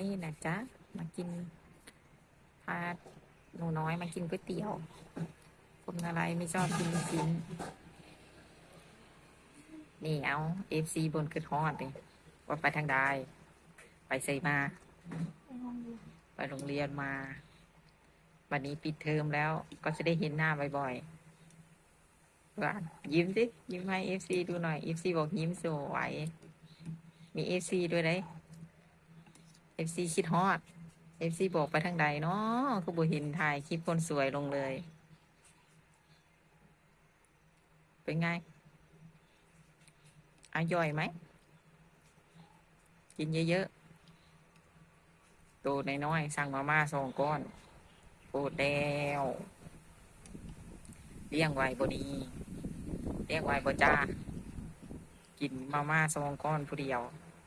นี่นะจ๊ะ มากินพาหนูน้อยมากินก๋วยเตี๋ยวคนอะไรไม่ชอบกินชิ้นนี่เอาเอฟซีบนขึ้นฮอดนี่ว่าไปทางใดไปใส่มา ไปโรงเรียนมา วันนี้ปิดเทอมแล้วก็จะได้เห็นหน้าบ่อยๆว่ายิ้มสิ ยิ้มให้เอฟซีดูหน่อยเอฟซีบอกยิ้มสวย มีเอฟซีด้วยเลย เอฟซีคิดฮอดเอฟซีบอกไปทางใดเนาะก็บ่เห็นถ่ายคลิปคนสวยลงเลย เป็นไงอาย่อยไหม กินเยอะๆ ตัวน้อยๆ สั่งมาม่าสองก้อนโอดแล้วเลี้ยงไว้บดีเลี้ยงไว้บ่จ้า กินมาม่าสองก้อนผู้เดียว